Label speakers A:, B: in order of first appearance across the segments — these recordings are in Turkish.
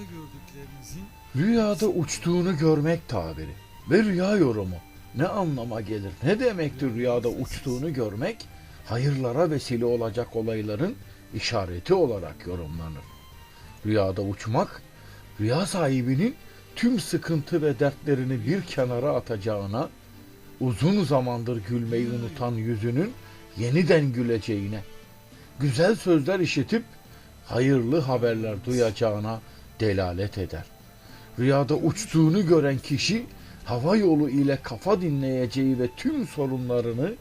A: gördüklerinizin
B: Rüyada uçtuğunu görmek tabiri ve rüya yorumu ne anlama gelir? Ne demektir rüyada uçtuğunu görmek? Hayırlara vesile olacak olayların işareti olarak yorumlanır. Rüyada uçmak, rüya sahibinin tüm sıkıntı ve dertlerini bir kenara atacağına, uzun zamandır gülmeyi unutan yüzünün yeniden güleceğine, güzel sözler işitip hayırlı haberler duyacağına delalet eder. Rüyada uçtuğunu gören kişi hava yolu ile kafa dinleyeceği ve tüm sorunlarını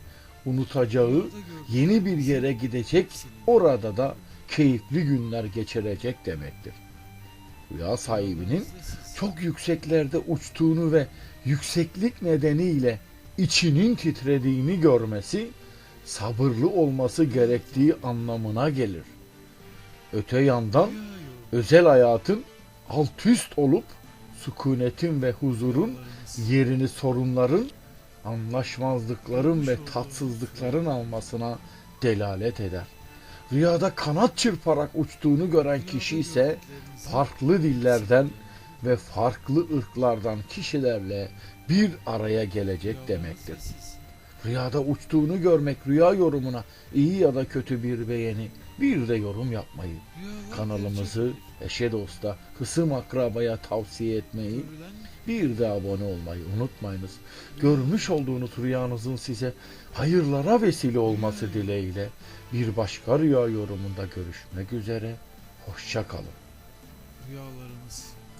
B: unutacağı yeni bir yere gidecek, orada da keyifli günler geçirecek demektir. Rüya sahibinin çok yükseklerde uçtuğunu ve yükseklik nedeniyle içinin titrediğini görmesi sabırlı olması gerektiği anlamına gelir. Öte yandan özel hayatın alt üst olup sükunetin ve huzurun yerini sorunların, anlaşmazlıkların ve tatsızlıkların almasına delalet eder. Rüyada kanat çırparak uçtuğunu gören kişi ise farklı dillerden ve farklı ırklardan kişilerle bir araya gelecek demektir. Rüyada uçtuğunu görmek rüya yorumuna iyi ya da kötü bir beğeni, bir de yorum yapmayı, kanalımızı eşe dosta, hısım akrabaya tavsiye etmeyi, bir de abone olmayı unutmayınız. Görmüş olduğunuz rüyanızın size hayırlara vesile olması dileğiyle bir başka rüya yorumunda görüşmek üzere. Hoşça kalın.